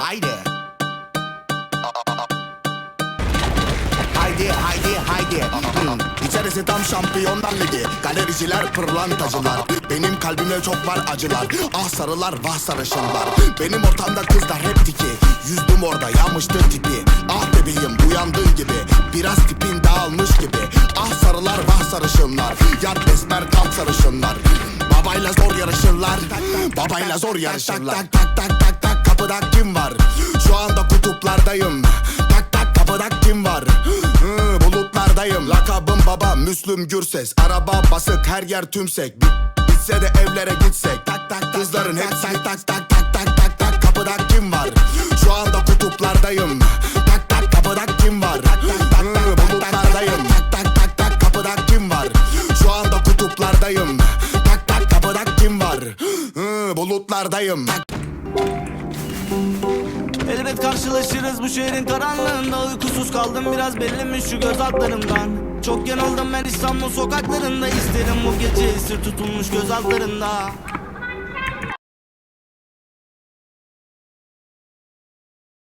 haydi Haydi haydi haydi hmm. İçerisi tam şampiyonlar ligi Galericiler pırlantacılar Benim kalbimde çok var acılar Ah sarılar vah sarışınlar Benim ortamda kızlar hep tiki Yüzdüm orada yanmıştı tipi Ah bebeğim uyandığın gibi Biraz tipin dağılmış gibi Ah sarılar vah sarışınlar Yat esmer kalk sarışınlar Babayla zor yarışırlar Babayla zor yarışırlar Tak tak tak kutuplardayım Tak tak kapıda kim var Hı, Bulutlardayım Lakabım baba Müslüm Gürses Araba basık her yer tümsek Bit- Bitse de evlere gitsek tak tak tak Kızların hepsi tak tak tak tak tak tak tak Kapıda kim var Şu anda kutuplardayım Tak tak kapıda kim var Hı, Bulutlardayım Tak tak tak tak kapıda kim var Şu anda kutuplardayım Tak tak kapıda kim var Hı, Bulutlardayım Elbet karşılaşırız bu şehrin karanlığında. Uykusuz kaldım biraz belli mi şu göz altlarımdan? Çok yanıldım ben İstanbul sokaklarında. İsterim bu gece esir tutulmuş göz altlarında